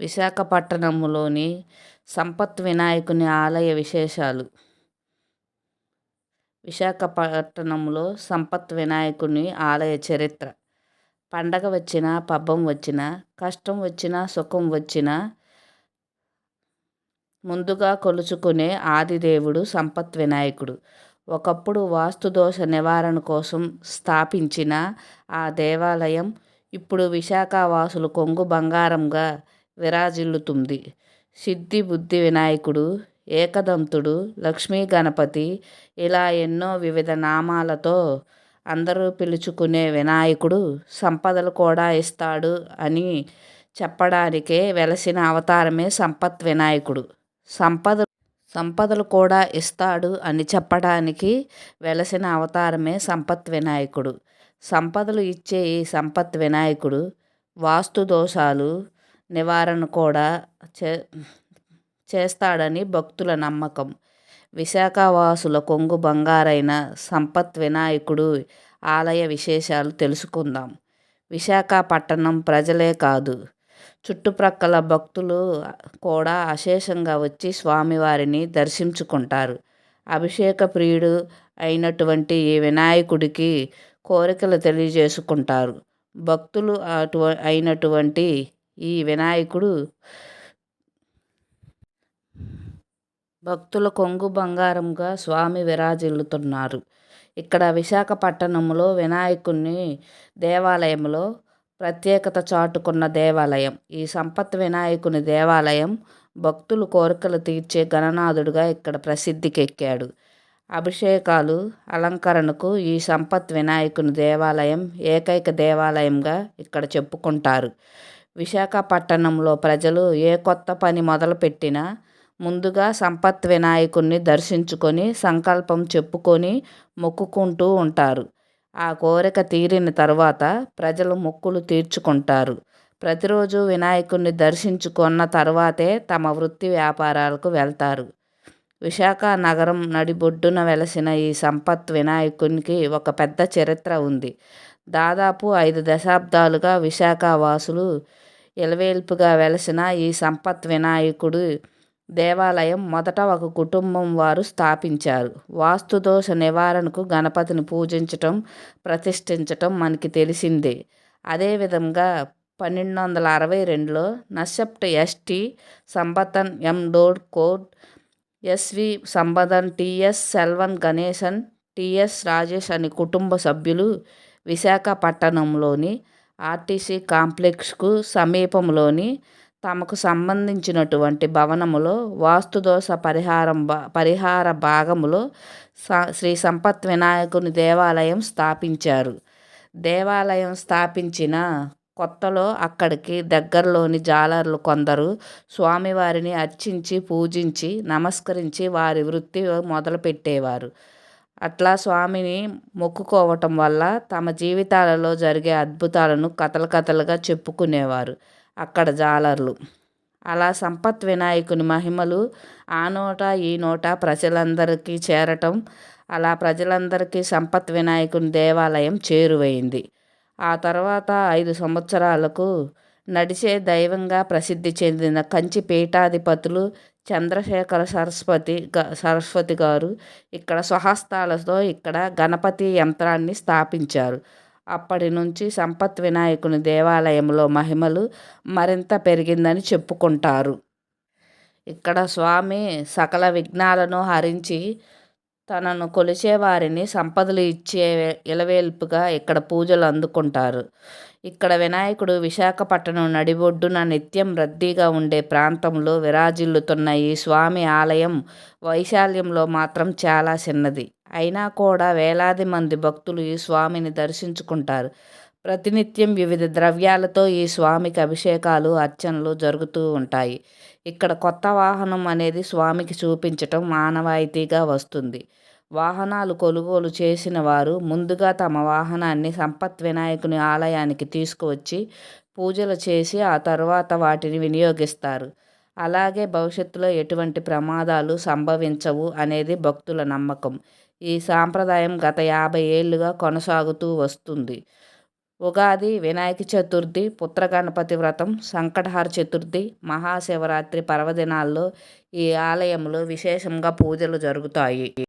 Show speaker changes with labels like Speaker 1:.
Speaker 1: విశాఖపట్టణంలోని సంపత్ వినాయకుని ఆలయ విశేషాలు. విశాఖపట్టణంలో సంపత్ వినాయకుని ఆలయ చరిత్ర. పండగ వచ్చినా పబ్బం వచ్చినా కష్టం వచ్చినా సుఖం వచ్చినా ముందుగా కొలుచుకునే ఆదిదేవుడు సంపత్ వినాయకుడు. ఒకప్పుడు వాస్తు దోష నివారణ కోసం స్థాపించిన ఆ దేవాలయం ఇప్పుడు విశాఖ వాసులు కొంగు బంగారంగా విరాజిల్లుతుంది. సిద్ధి బుద్ధి వినాయకుడు ఏకదంతుడు లక్ష్మీ గణపతి ఇలా ఎన్నో వివిధ నామాలతో అందరూ పిలుచుకునే వినాయకుడు సంపదలు కూడా ఇస్తాడు అని చెప్పడానికే వెలసిన అవతారమే సంపత్ వినాయకుడు. సంపద సంపదలు కూడా ఇస్తాడు అని చెప్పడానికి వెలసిన అవతారమే సంపత్ వినాయకుడు. సంపదలు ఇచ్చే ఈ సంపత్ వినాయకుడు వాస్తు దోషాలు నివారణ కూడా చే చేస్తాడని భక్తుల నమ్మకం. విశాఖవాసుల కొంగు బంగారైన సంపత్ వినాయకుడు ఆలయ విశేషాలు తెలుసుకుందాం. విశాఖపట్టణం ప్రజలే కాదు. చుట్టుప్రక్కల భక్తులు కూడా అశేషంగా వచ్చి స్వామివారిని దర్శించుకుంటారు. అభిషేక ప్రియుడు అయినటువంటి ఈ వినాయకుడికి కోరికలు తెలియజేసుకుంటారు. భక్తులు అటు అయినటువంటి ఈ వినాయకుడు భక్తుల కొంగు బంగారంగా స్వామి విరాజిల్లుతున్నారు. ఇక్కడ విశాఖపట్టణంలో వినాయకుని దేవాలయంలో ప్రత్యేకత చాటుకున్న దేవాలయం. ఈ సంపత్ వినాయకుని దేవాలయం భక్తులు కోరికలు తీర్చే గణనాథుడుగా ఇక్కడ ప్రసిద్ధికెక్కాడు. అభిషేకాలు అలంకరణకు ఈ సంపత్ వినాయకుని దేవాలయం ఏకైక దేవాలయంగా ఇక్కడ చెప్పుకుంటారు. విశాఖపట్టణంలో ప్రజలు ఏ కొత్త పని మొదలుపెట్టినా ముందుగా సంపత్ వినాయకుడిని దర్శించుకొని సంకల్పం చెప్పుకొని మొక్కుకుంటూ ఉంటారు. ఆ కోరిక తీరిన తర్వాత ప్రజలు మొక్కులు తీర్చుకుంటారు. ప్రతిరోజు వినాయకుడిని దర్శించుకున్న తర్వాతే తమ వృత్తి వ్యాపారాలకు వెళ్తారు. విశాఖ నగరం నడిబొడ్డున వెలసిన ఈ సంపత్ వినాయకునికి ఒక పెద్ద చరిత్ర ఉంది. దాదాపు ఐదు దశాబ్దాలుగా విశాఖ వాసులు ఇలవేల్పుగా వెలసిన ఈ సంపత్ వినాయకుడు దేవాలయం మొదట ఒక కుటుంబం వారు స్థాపించారు. వాస్తు దోష నివారణకు గణపతిని పూజించటం ప్రతిష్ఠించటం మనకి తెలిసిందే. అదేవిధంగా పన్నెండు వందల అరవై రెండులో నసెప్ట్ ఎస్టీ సంబతన్ ఎం. డోడ్ code S V Sambandan T S Selvan Ganesan T S Rajesh అనే కుటుంబ సభ్యులు విశాఖపట్టణంలోని ఆర్టీసీ కాంప్లెక్స్కు సమీపంలోని తమకు సంబంధించినటువంటి భవనములో వాస్తుదోష పరిహారం పరిహార భాగములో శ్రీ సంపత్ వినాయకుని దేవాలయం స్థాపించారు. దేవాలయం స్థాపించిన కొత్తలో అక్కడికి దగ్గరలోని జాలర్లు కొందరు స్వామివారిని అర్చించి పూజించి నమస్కరించి వారి వృత్తి మొదలుపెట్టేవారు. అట్లా స్వామిని మొక్కుకోవటం వల్ల తమ జీవితాలలో జరిగే అద్భుతాలను కథలు కథలుగా చెప్పుకునేవారు అక్కడ జాలర్లు. అలా సంపత్ వినాయకుని మహిమలు ఆ నోట ఈ నోట ప్రజలందరికీ చేరటం అలా ప్రజలందరికీ సంపత్ వినాయకుని దేవాలయం చేరువైంది. ఆ తర్వాత ఐదు సంవత్సరాలకు నడిచే దైవంగా ప్రసిద్ధి చెందిన కంచి పీఠాధిపతులు చంద్రశేఖర సరస్వతి సరస్వతి గారు ఇక్కడ స్వహస్తాలతో ఇక్కడ గణపతి యంత్రాన్ని స్థాపించారు. అప్పటి నుంచి సంపత్ వినాయకుని దేవాలయంలో మహిమలు మరింత పెరిగిందని చెప్పుకుంటారు. ఇక్కడ స్వామి సకల విఘ్నాలను హరించి తనను కొలిచేవారిని సంపదలు ఇచ్చే ఇలవేల్పుగా ఇక్కడ పూజలు అందుకుంటారు. ఇక్కడ వినాయకుడు విశాఖపట్నం నడిబొడ్డున నిత్యం రద్దీగా ఉండే ప్రాంతంలో విరాజిల్లుతున్న ఈ స్వామి ఆలయం వైశాల్యంలో మాత్రం చాలా చిన్నది. అయినా కూడా వేలాది మంది భక్తులు ఈ స్వామిని దర్శించుకుంటారు. ప్రతినిత్యం వివిధ ద్రవ్యాలతో ఈ స్వామికి అభిషేకాలు అర్చనలు జరుగుతూ ఉంటాయి. ఇక్కడ కొత్త వాహనం అనేది స్వామికి చూపించటం మానవాయితీగా వస్తుంది. వాహనాలు కొనుగోలు చేసిన వారు ముందుగా తమ వాహనాన్ని సంపత్ వినాయకుని ఆలయానికి తీసుకువచ్చి పూజలు చేసి ఆ తర్వాత వాటిని వినియోగిస్తారు. అలాగే భవిష్యత్తులో ఎటువంటి ప్రమాదాలు సంభవించవు అనేది భక్తుల నమ్మకం. ఈ సాంప్రదాయం గత యాభై ఏళ్ళుగా కొనసాగుతూ వస్తుంది. ఉగాది వినాయక చతుర్థి పుత్రగణపతి వ్రతం సంకటహార చతుర్థి మహాశివరాత్రి పర్వదినాల్లో ఈ ఆలయంలో విశేషంగా పూజలు జరుగుతాయి.